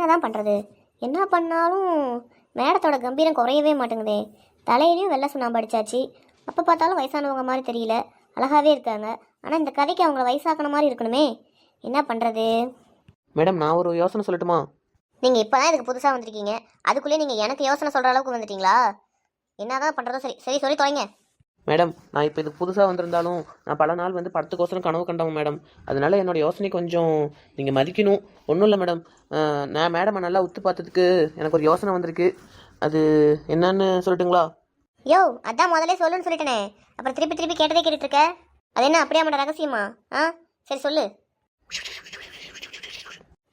என்னதான் பண்ணுறது என்ன பண்ணாலும் மேடத்தோட கம்பீரம் குறையவே மாட்டேங்குதே. தலையிலையும் வெள்ளை சுண்ணாம்பு அடிச்சாச்சு. அப்போ பார்த்தாலும் வயசானவங்க மாதிரி தெரியல. அழகாவே இருக்காங்க. ஆனால் இந்த கதைக்கு அவங்கள வயசாக்கன மாதிரி இருக்கணுமே. என்ன பண்ணுறது மேடம் நான் ஒரு யோசனை சொல்லட்டுமா? நீங்கள் இப்போ தான் இதுக்கு புதுசாக வந்திருக்கீங்க. அதுக்குள்ளேயே நீங்கள் எனக்கு யோசனை சொல்கிற அளவுக்கு வந்துட்டீங்களா? என்னதான் பண்ணுறதோ சரி. சரி சொல்லி தொலைங்க. மேடம் நான் இப்போ இது புதுசாக வந்திருந்தாலும் நான் பல நாள் வந்து படத்துக்கோசரம் கனவு கண்டவன் மேடம். அதனால் என்னோட யோசனை கொஞ்சம் நீங்கள் மதிக்கணும். ஒன்றும் இல்லை மேடம். நான் மேடமை நல்லா உத்து பார்த்ததுக்கு எனக்கு ஒரு யோசனை வந்திருக்கு. அது என்னன்னு சொல்லட்டுங்களா? யோ அதான் முதல்ல சொல்லுன்னு சொல்லிட்டேனே. அப்புறம் திருப்பி திருப்பி கேட்டதே கேட்டுட்டு இருக்க அது என்ன அப்படியே மேடம் ரகசியமா? ஆ சரி சொல்லு.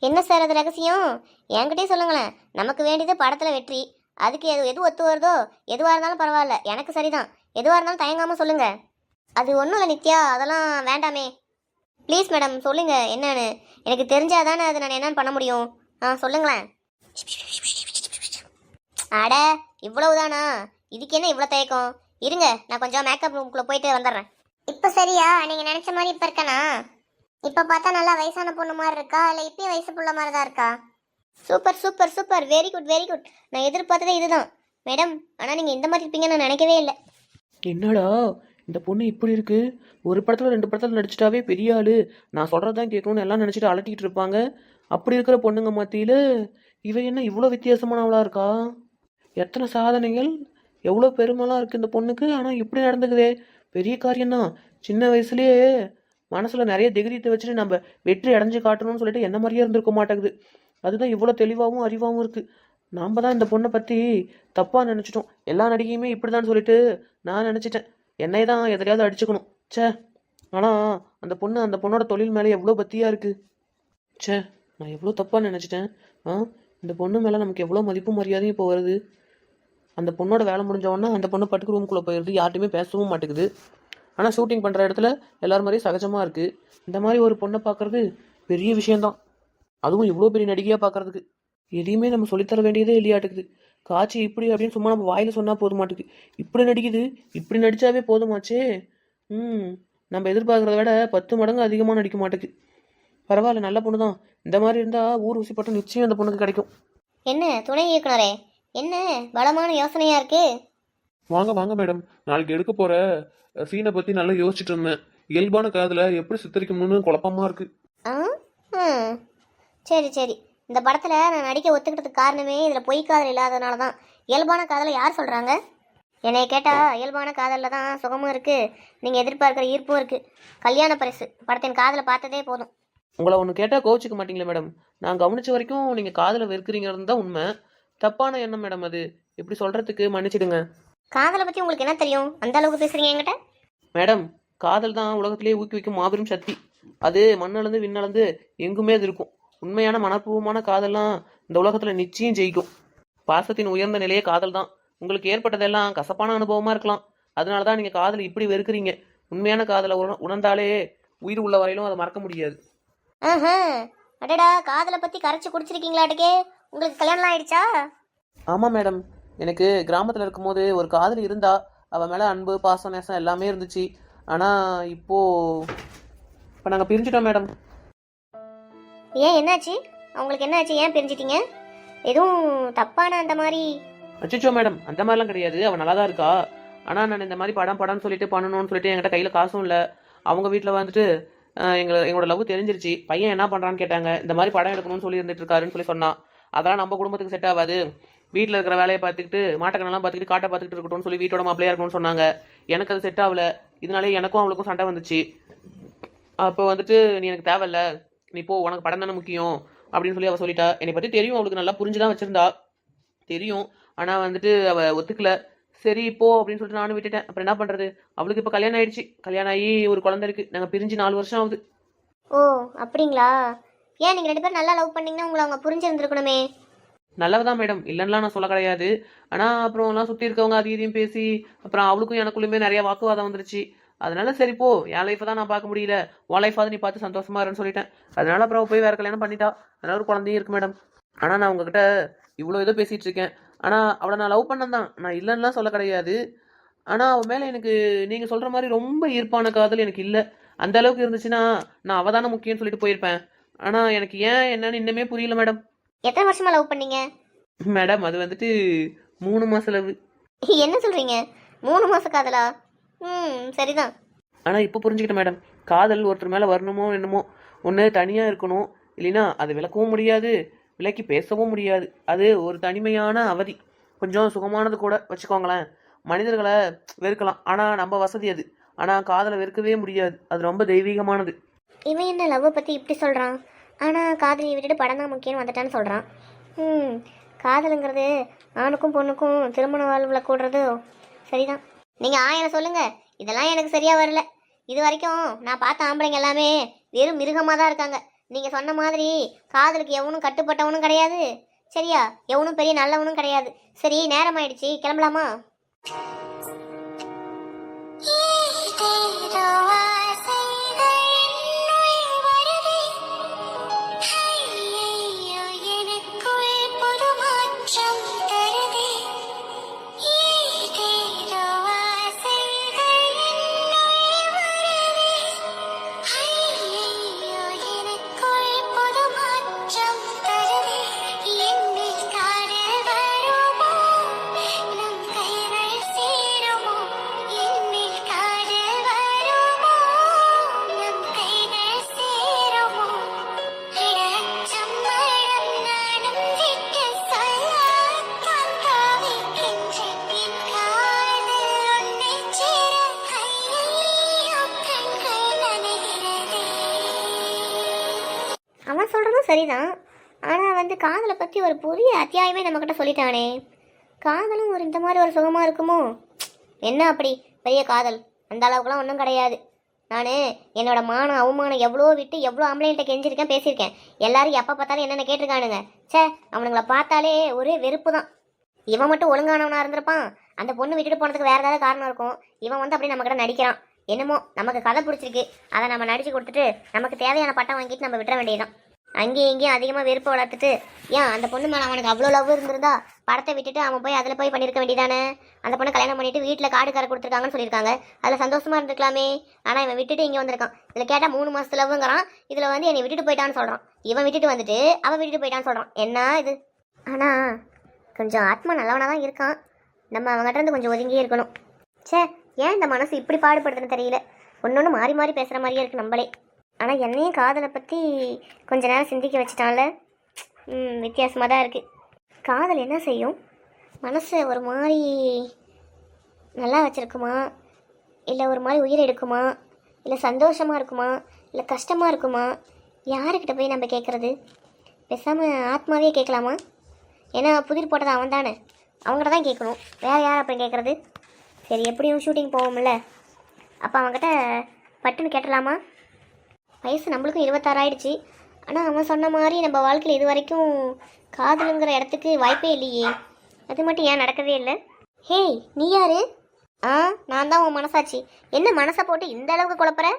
என்ன சார் அது ரகசியம்? என்கிட்டயே சொல்லுங்களேன். நமக்கு வேண்டியது படத்தில் வெற்றி. அதுக்கு எது எது ஒத்து வருதோ எதுவாக இருந்தாலும் பரவாயில்ல. எனக்கு சரிதான். எதுவாக இருந்தாலும் தயங்காமல் சொல்லுங்க. அது ஒன்றும் இல்லை நித்யா அதெல்லாம் வேண்டாமே. ப்ளீஸ் மேடம் சொல்லுங்க என்னன்னு. எனக்கு தெரிஞ்சாதானே அது நான் என்னன்னு பண்ண முடியும். ஆ சொல்லுங்களேன். அட இவ்வளவுதானா? இதுக்கு என்ன இவ்வளோ தயக்கம்? இருங்க நான் கொஞ்சம் மேக்கப் ரூம்குள்ளே போயிட்டு வந்துடுறேன். இப்போ சரியா? நீங்கள் நினச்ச மாதிரி இப்போ இருக்கனா? இப்போ பார்த்தா நல்லா வயசான பொண்ணு மாதிரி இருக்கா? இல்லை இப்பயும் வயசு புள்ள மாதிரி தான் இருக்கா? Super super super very good very good நான் எதிர்பார்த்ததே இதுதான். மேடம் ஆனால் நீங்கள் இந்த மாதிரி இருப்பீங்கன்னு நான் நினைக்கவே இல்லை. என்னடா இந்த பொண்ணு இப்படி இருக்கு? ஒரு படத்தில் ரெண்டு படத்தில் நடிச்சிட்டாவே பெரிய ஆளு. நான் சொல்கிறது தான் கேட்கணும்னு எல்லாம் நினச்சிட்டு அலட்டிக்கிட்டு இருப்பாங்க. அப்படி இருக்கிற பொண்ணுங்க மத்தியில் இவ என்ன இவ்வளோ வித்தியாசமானவளா இருக்கா? எத்தனை சாதனைகள்? எவ்வளோ பெருமைலாம் இருக்குது இந்த பொண்ணுக்கு. ஆனால் இப்படி நடந்துக்குதே. பெரிய காரியம்தான். சின்ன வயசுலயே மனசில் நிறைய திகிரியத்தை வச்சுட்டு நம்ம வெற்றி அடைஞ்சு காட்டணும்னு சொல்லிட்டு என்ன மாதிரியே இருந்திருக்க மாட்டேங்குது. அதுதான் இவ்வளோ தெளிவாகவும் அறிவாகவும் இருக்குது நாம் தான் இந்த பொண்ணை பற்றி தப்பாக நினச்சிட்டோம். எல்லா நடிகையுமே இப்படி தான் சொல்லிட்டு நான் நினச்சிட்டேன். என்னை தான் எதிலையாவது அடிச்சுக்கணும். ச்சே. ஆனால் அந்த பொண்ணு அந்த பொண்ணோட தொழில் மேலே எவ்வளோ பத்தியாக இருக்குது ச்சே. நான் எவ்வளோ தப்பாக நினச்சிட்டேன்? ஆ? இந்த பொண்ணு மேலே நமக்கு எவ்வளோ மதிப்பு மரியாதையும் இப்போ வருது? அந்த பொண்ணோட வேலை முடிஞ்ச உடனே அந்த பொண்ணு பட்டுக்கு ரூம்குள்ளே போயிடுது. யார்ட்டையுமே பேசவும் மாட்டேங்குது. ஆனால் ஷூட்டிங் பண்ணுற இடத்துல எல்லார் மாதிரியும் சகஜமாக இருக்குது இந்த மாதிரி ஒரு பொண்ணை பார்க்குறது பெரிய விஷயந்தான் அதுவும் இவ்வளோ பெரிய நடிகையாக பார்க்குறதுக்கு. எதையுமே நம்ம சொல்லித்தர வேண்டியதே இல்லையாட்டுக்குது. காட்சி இப்படி அப்படின்னு சும்மா நம்ம வாயில் சொன்னால் போதும் மாட்டுக்கு இப்படி நடிக்குது இப்படி நடித்தாவே போதுமாச்சே. ம் நம்ம எதிர்பார்க்குறத விட பத்து மடங்கு அதிகமாக நடிக்க மாட்டுக்கு பரவாயில்ல நல்ல பொண்ணு தான் இந்த மாதிரி இருந்தால் ஊர் ஊசி பட்டம் நிச்சயம் அந்த பொண்ணுக்கு கிடைக்கும். என்ன துணை இயக்குனரே? என்ன பலமான யோசனையாக இருக்கு? வாங்க வாங்க மேடம். நாளைக்கு எடுக்க போற சீனை பத்தி நல்லா யோசிச்சுட்டு இருந்தேன். இயல்பான காதல எப்படி சித்தரிக்கணும்னு குழப்பமா இருக்கு. ஆ ம் சரி சரி. இந்த படத்தில் நான் நடிக்க ஒத்துக்கிட்டதுக்கு காரணமே இதில் பொய் காதல் இல்லாதனால தான் இயல்பான காதலை யார் சொல்கிறாங்க என்னை கேட்டால் இயல்பான காதலில் தான் சுகமும் இருக்குது நீங்கள் எதிர்பார்க்குற ஈர்ப்பும் இருக்குது கல்யாண பரிசு. படத்தின் காதலை பார்த்ததே போதும். உங்களை ஒன்று கேட்டால் கோச்சிக்க மாட்டீங்களே மேடம். நான் கவனிச்ச வரைக்கும் நீங்கள் காதலை வெறுக்கிறீங்கிறது தான் உண்மை. தப்பான எண்ணம் மேடம் அது. இப்படி சொல்கிறதுக்கு மன்னிச்சிடுங்க. காதலை பற்றி உங்களுக்கு என்ன தெரியும்? அந்த அளவுக்கு பேசுகிறீங்க என்கிட்ட? மேடம் காதல் தான் உலகத்திலேயே ஊக்குவிக்கும் மாபெரும் சக்தி. அது மண்ணளந்து விண்ணளந்து எங்குமே அது இருக்கும். உண்மையான மனப்பூர்வமான காதல்லாம் இந்த உலகத்தில் நிச்சயம் ஜெயிக்கும். பாசத்தின் உயர்ந்த நிலையே காதல் தான் உங்களுக்கு ஏற்பட்டதெல்லாம் கசப்பான அனுபவமாக இருக்கலாம். அதனால தான் நீங்கள் காதலை இப்படி வெறுக்கிறீங்க. உண்மையான காதலை உண- உணர்ந்தாலே உயிர் உள்ள வரையிலும் அதை மறக்க முடியாது. அடடா காதலை பற்றி கரைச்சி குடிச்சிருக்கீங்களாட்டுக்கே. உங்களுக்கு கல்யாணம் ஆயிடுச்சா? ஆமாம் மேடம். எனக்கு கிராமத்தில் இருக்கும்போது ஒரு காதல் இருந்தா அவள் மேலே அன்பு பாசம் நேசம் எல்லாமே இருந்துச்சு. ஆனால் இப்போ இப்போ நாங்கள் பிரிஞ்சிட்டோம் மேடம். ஏன் என்னாச்சு? அவங்களுக்கு என்னாச்சு? ஏன் பிரிஞ்சிட்டீங்க? எதுவும் தப்பான அந்த மாதிரி? அச்சோ மேடம். அந்த மாதிரிலாம் கிடையாது. அவள் நல்லா தான் இருக்கா? ஆனால் நான் இந்த மாதிரி படம் படம்னு சொல்லிட்டு பண்ணணும்னு சொல்லிட்டு என்கிட்ட கையில் காசும் இல்லை. அவங்க வீட்டில் வந்துட்டு எங்களை எங்களோட லவ் தெரிஞ்சிருச்சு. பையன் என்ன பண்ணுறான்னு கேட்டாங்க. இந்த மாதிரி படம் எடுக்கணும்னு சொல்லி இருந்துட்டு இருக்காருன்னு சொல்லி சொன்னான். அதெல்லாம் நம்ம குடும்பத்துக்கு செட் ஆகாது. வீட்டில் இருக்கிற வேலையை பார்த்துக்கிட்டு மாட்டக்கணெல்லாம் பார்த்துக்கிட்டு காட்டை பார்த்துக்கிட்டு இருக்கட்டும்னு சொல்லி வீட்டோட மாப்பிளையா இருக்கணும்னு சொன்னாங்க. எனக்கு அது செட் ஆகல. இதனாலே எனக்கும் அவளுக்கும் சண்டை வந்துச்சு. அப்போ வந்துட்டு நீ எனக்கு தேவையில்ல. நீ போ உனக்கு படம் தானே முக்கியம் அப்படின்னு சொல்லி அவள் சொல்லிட்டா. என்னை பற்றி தெரியும் அவளுக்கு நல்லா புரிஞ்சு தான் வச்சிருந்தா. தெரியும். ஆனால் வந்துட்டு அவள் ஒத்துக்கல. சரி போ அப்படின்னு சொல்லிட்டு நானும் விட்டுட்டேன். அப்புறம் என்ன பண்ணுறது அவளுக்கு இப்போ கல்யாணம் ஆயிடுச்சு. கல்யாணம் ஆகி ஒரு குழந்தை இருக்கு. நாங்கள் பிரிஞ்சு நாலு வருஷம் ஆகுது. ஓ அப்படிங்களா? ஏன் நீங்கள் ரெண்டு பேரும் நல்லா லவ் பண்ணீங்கன்னா உங்களை அவங்க புரிஞ்சிருந்துருக்கணுமே. நல்லவ தான் மேடம். இல்லைன்னா நான் சொல்ல கிடையாது. ஆனால் அப்புறம் எல்லாம் சுற்றி இருக்கவங்க அது இதையும் பேசி அப்புறம் அவளுக்கும் எனக்குள்ளுமே நிறைய வாக்குவாதம் வந்துருச்சு. அதனால சரி போ என் லைஃப்பை தான் நான் பார்க்க முடியல. உன் லைஃபாவது நீ பார்த்து சந்தோஷமா இருன்னு சொல்லிட்டேன். அதனால அப்புறம் போய் வேற கல்யாணம் பண்ணிட்டா. அதனால ஒரு குழந்தையும் இருக்கு மேடம் ஆனால் நான் உங்ககிட்ட இவ்வளோ இதோ பேசிட்டு இருக்கேன். ஆனால் அவளை நான் லவ் பண்ணேன் தான். நான் இல்லைன்னுலாம் சொல்ல கிடையாது. ஆனால் அவன் மேலே எனக்கு நீங்கள் சொல்கிற மாதிரி ரொம்ப ஈர்ப்பான காதல் எனக்கு இல்லை. அந்த அளவுக்கு இருந்துச்சுன்னா நான் அவ தானே முக்கியம்னு சொல்லிட்டு போயிருப்பேன். ஆனால் எனக்கு ஏன் என்னன்னு இன்னுமே புரியல மேடம் எத்தனை வருஷமா லவ் பண்ணீங்க? மேடம் அது வந்துட்டு மூணு மாச லவ் என்ன சொல்கிறீங்க மூணு மாத காதலா? ம் சரிதான். ஆனால் இப்போ புரிஞ்சுக்கிட்டேன் மேடம். காதல் ஒருத்தர் மேலே வரணுமோ என்னமோ ஒன்று தனியாக இருக்கணும். இல்லைன்னா அதை விளக்கவும் முடியாது விலக்கி பேசவும் முடியாது. அது ஒரு தனிமையான அவதி. கொஞ்சம் சுகமானது கூட வச்சுக்கோங்களேன். மனிதர்களை வெறுக்கலாம். ஆனால் நம்ம வசதி அது. ஆனால் காதலை வெறுக்கவே முடியாது. அது ரொம்ப தெய்வீகமானது. இவன் என்ன லவ்வை பற்றி இப்படி சொல்கிறான் ஆனால் காதலியை விட்டுட்டு படம் தான் முக்கியம்னு வந்துட்டான்னு சொல்கிறான் ம் காதலுங்கிறது ஆணுக்கும் பொண்ணுக்கும் திருமண வாழ்வில் கூடுறது? சரிதான். நீங்கள் ஆயிரம் சொல்லுங்கள் இதெல்லாம் எனக்கு சரியாக வரல. இது வரைக்கும் நான் பார்த்த ஆம்பளைங்க எல்லாமே வெறும் மிருகமாக தான் இருக்காங்க. நீங்கள் சொன்ன மாதிரி காதலுக்கு எவனும் கட்டுப்பட்டவனும் கிடையாது. சரியா? எவனும் பெரிய நல்லவனும் கிடையாது. சரி நேரம் ஆயிடுச்சு. கிளம்பலாமா? காதலை பற்றி ஒரு புதிய அத்தியாயமே நம்மக்கிட்ட சொல்லிட்டானே. காதலும் ஒரு இந்த மாதிரி ஒரு சுகமாக இருக்குமோ? என்ன அப்படி? பெரிய காதல். அந்த அளவுக்குலாம் ஒன்றும் கிடையாது. நான் என்னோட மானம் அவமானம் எவ்வளோ விட்டு எவ்வளோ ஆம்பளைகிட்ட கெஞ்சிருக்கேன் பேசியிருக்கேன். எல்லாரும் எப்போ பார்த்தாலும் என்னென்ன கேட்டிருக்கானுங்க. ச்சே அவனுங்கள பார்த்தாலே ஒரே வெறுப்பு தான் இவன் மட்டும் ஒழுங்கானவனாக இருந்திருப்பான். அந்த பொண்ணு விட்டுட்டு போனதுக்கு வேறு ஏதாவது காரணம் இருக்கும். இவன் வந்து அப்படியே நம்மக்கிட்ட நடிக்கிறான். என்னமோ நமக்கு கதை பிடிச்சிருக்கு. அதை நம்ம நடிச்சு கொடுத்துட்டு நமக்கு தேவையான பட்டம் வாங்கிட்டு நம்ம விட்டுற வேண்டியதுதான். அங்கேயும் இங்கேயும் அதிகமாக வெறுப்பை வளர்த்துட்டு ஏன் அந்த பொண்ணு மேலே அவனுக்கு அவ்வளோ லவ் இருந்திருந்தா படத்தை விட்டுட்டு அவன் போய் அதில் போய் பண்ணியிருக்க வேண்டியதானே? அந்த பொண்ணை கல்யாணம் பண்ணிட்டு வீட்டில் காடு கரை கொடுத்துருக்காங்கன்னு சொல்லியிருக்காங்க. அதில் சந்தோஷமாக இருந்திருக்கலாமே. ஆனால் இவன் விட்டுட்டு இங்கே வந்திருக்கான். இதில் கேட்டால் மூணு மாதத்து லவ்வுங்கிறான் இதில் வந்து என்னை விட்டுட்டு போயிட்டான்னு சொல்கிறான் இவன் விட்டுட்டு வந்துட்டு அவன் விட்டுட்டு போயிட்டான்னு சொல்கிறான் என்ன இது? ஆனால் கொஞ்சம் ஆத்மா நல்லவனாக தான் இருக்கான். நம்ம அவங்ககிட்ட இருந்து கொஞ்சம் ஒதுங்கியே இருக்கணும். ச்சே ஏன் இந்த மனசு இப்படி பாடுபடுதுன்னு தெரியல? ஒன்று ஒன்று மாறி மாறி பேசுகிற மாதிரியே இருக்கு நம்மளே. ஆனால் என்னையும் காதலை பற்றி கொஞ்ச நேரம் சிந்திக்க வச்சுட்டான்ல? வித்தியாசமாக தான் இருக்குது காதல் என்ன செய்யும்? மனசை ஒரு மாதிரி நல்லா வச்சுருக்குமா? இல்லை ஒரு மாதிரி உயிர் எடுக்குமா? இல்லை சந்தோஷமாக இருக்குமா? இல்லை கஷ்டமாக இருக்குமா? யாருக்கிட்ட போய் நம்ம கேட்குறது பேசாமல் ஆத்மாவே கேட்கலாமா ஏன்னா புதிர் போட்டது அவன் தானே அவங்கள்ட்ட தான் கேட்கணும் வேறு யார் அப்போ கேட்குறது சரி எப்படியும் ஷூட்டிங் போவோம்ல. அப்போ அவன்கிட்ட பட்டுன்னு கேட்டலாமா வயசு நம்மளுக்கும் இருபத்தாறாயிடுச்சு. ஆனால் அவன் சொன்ன மாதிரி நம்ம வாழ்க்கையில் இது வரைக்கும் காதலுங்கிற இடத்துக்கு வாய்ப்பே இல்லையே. அது மட்டும் ஏன் நடக்கவே இல்லை? ஹேய் நீ யாரு? ஆ நான் தான் உன் மனசாச்சு என்ன மனசை போட்டு இந்த அளவுக்கு குழப்புற?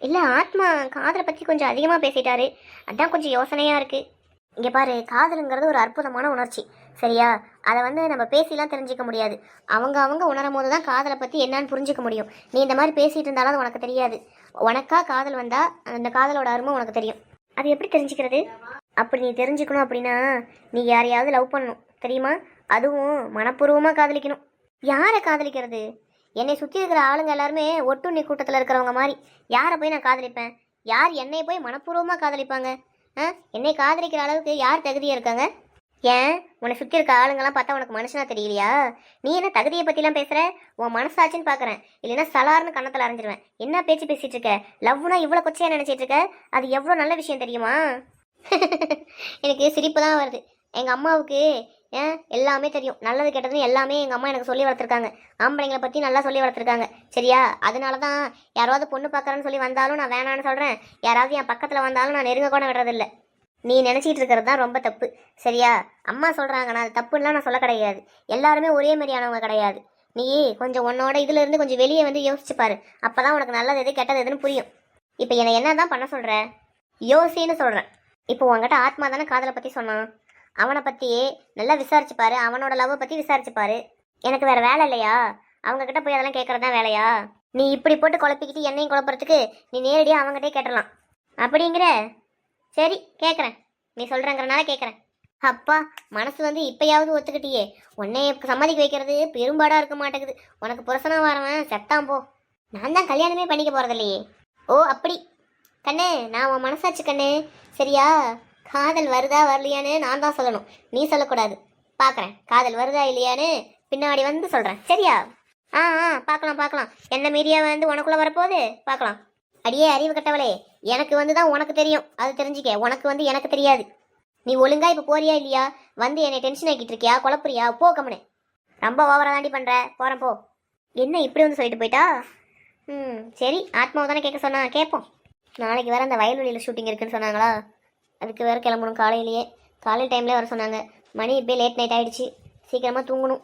இல்லை ஆத்மா காதலை பற்றி கொஞ்சம் அதிகமாக பேசிட்டாரு. அதான் கொஞ்சம் யோசனையாக இருக்குது இங்கே பாரு காதலுங்கிறது ஒரு அற்புதமான உணர்ச்சி. சரியா? அதை வந்து நம்ம பேசிலாம் தெரிஞ்சுக்க முடியாது. அவங்க அவங்க உணரும் போது தான் காதலை பற்றி என்னன்னு புரிஞ்சுக்க முடியும். நீ இந்த மாதிரி பேசிகிட்டு இருந்தாலும் அது உனக்கு தெரியாது. உனக்கா காதல் வந்தால் அந்த காதலோட அருமை உனக்கு தெரியும். அது எப்படி தெரிஞ்சுக்கிறது? அப்படி நீ தெரிஞ்சுக்கணும் அப்படின்னா நீ யாரையாவது லவ் பண்ணணும். தெரியுமா? அதுவும் மனப்பூர்வமாக காதலிக்கணும். யாரை காதலிக்கிறது? என்னை சுற்றி இருக்கிற ஆளுங்க எல்லாருமே ஒட்டுண்ணி கூட்டத்தில் இருக்கிறவங்க மாதிரி. யாரை போய் நான் காதலிப்பேன்? யார் என்னை போய் மனப்பூர்வமாக காதலிப்பாங்க? ஆ? என்னை காதலிக்கிற அளவுக்கு யார் தகுதியாக இருக்காங்க? ஏன்? உன்னை சுற்றி இருக்க ஆளுங்கெல்லாம் பார்த்தா உனக்கு மனுஷனா தெரியலையா? நீ என்ன தகுதியை பற்றிலாம் பேசுகிற உன் மனசாச்சுன்னு பார்க்குறேன் இல்லைன்னா சலார்னு கன்னத்தில் அரைஞ்சிருவேன். என்ன பேச்சு பேசிட்டு இருக்க? லவ்னா இவ்வளோ கொச்சையா நினச்சிட்டு இருக்க? அது எவ்வளோ நல்ல விஷயம் தெரியுமா? எனக்கு சிரிப்பு தான் வருது. எங்கள் அம்மாவுக்கு ஏன்? எல்லாமே தெரியும். நல்லது கெட்டது எல்லாமே எங்கள் அம்மா எனக்கு சொல்லி வளர்த்துருக்காங்க. ஆம்பளைங்களை பற்றி நல்லா சொல்லி வளர்த்துருக்காங்க. சரியா? அதனால தான் யாராவது பொண்ணு பார்க்குறேன்னு சொல்லி வந்தாலும் நான் வேணான்னு சொல்கிறேன் யாராவது என் பக்கத்தில் வந்தாலும் நான் நெருங்க கூட விடுறதில்லை. நீ நினச்சிட்டு இருக்கிறது தான் ரொம்ப தப்பு. சரியா? அம்மா சொல்கிறாங்க நான் அது தப்புலாம் நான் சொல்ல கிடையாது. எல்லாருமே ஒரே மாதிரியானவங்க கிடையாது. நீ கொஞ்சம் உன்னோட இதுலேருந்து கொஞ்சம் வெளியே வந்து யோசிச்சு பாரு. அப்பதான் உனக்கு நல்லது எது கெட்டது எதுன்னு புரியும். இப்போ என்னை என்ன தான் பண்ண சொல்கிற யோசின்னு சொல்கிறேன் இப்போ உன்கிட்ட ஆத்மா தானே காதலை பற்றி சொன்னான். அவனை பற்றியே நல்லா விசாரிச்சு பாரு. அவனோட லவ் பற்றி விசாரிச்சு பாரு. எனக்கு வேறு வேலை இல்லையா? அவங்கக்கிட்ட போய் அதெல்லாம் கேட்கறது தான் வேலையா? நீ இப்படி போட்டு குழப்பிக்கிட்டு என்னையும் குழப்பறதுக்கு நீ நேரடியாக அவங்ககிட்டே கேட்டலாம் அப்படிங்கிற? சரி கேட்குறேன் நீ சொல்கிறங்கிறனால கேட்குறேன் அப்பா மனசு வந்து இப்பயாவது ஒத்துக்கிட்டியே. உன்னை சம்மதிக்க வைக்கிறது பெரும்பாடாக இருக்க மாட்டேங்குது. உனக்கு புருஷனா வரவன் செத்தான் போ. நான் தான் கல்யாணமே பண்ணிக்க போகிறதில்லையே ஓ அப்படி. கண்ணு நான் உன் மனசாச்சு கண்ணு. சரியா? காதல் வருதா வரலையான்னு நான் தான் சொல்லணும். நீ சொல்லக்கூடாது. பார்க்குறேன் காதல் வருதா இல்லையான்னு பின்னாடி வந்து சொல்கிறேன் சரியா? ஆ ஆ பார்க்கலாம் பார்க்கலாம் என்ன மீறியா வந்து உனக்குள்ளே வரப்போகுது? பார்க்கலாம் அடியே அறிவு கட்டவளே. எனக்கு வந்து தான் உனக்கு தெரியும். அது தெரிஞ்சுக்க. உனக்கு வந்து எனக்கு தெரியாது. நீ ஒழுங்கா இப்போ போறியா இல்லையா? வந்து என்னை டென்ஷன் ஆக்கிட்டு இருக்கியா? குழப்புறியா? போ கம்முனு. ரொம்ப ஓவரா தாண்டி பண்ற. போறேன் போ. என்ன இப்படி வந்து சொல்லிட்டு போயிட்டா? ம் சரி. ஆத்மாவை தானே கேட்க சொன்னா? கேட்போம். நாளைக்கு வேற அந்த வயல்வெளியில் ஷூட்டிங் இருக்குன்னு சொன்னாங்களா? அதுக்கு வேற கிளம்பணும் காலையிலேயே. காலை டைம்லேயே வர சொன்னாங்க. மணி இப்போயே லேட் நைட் ஆயிடுச்சு. சீக்கிரமாக தூங்கணும்.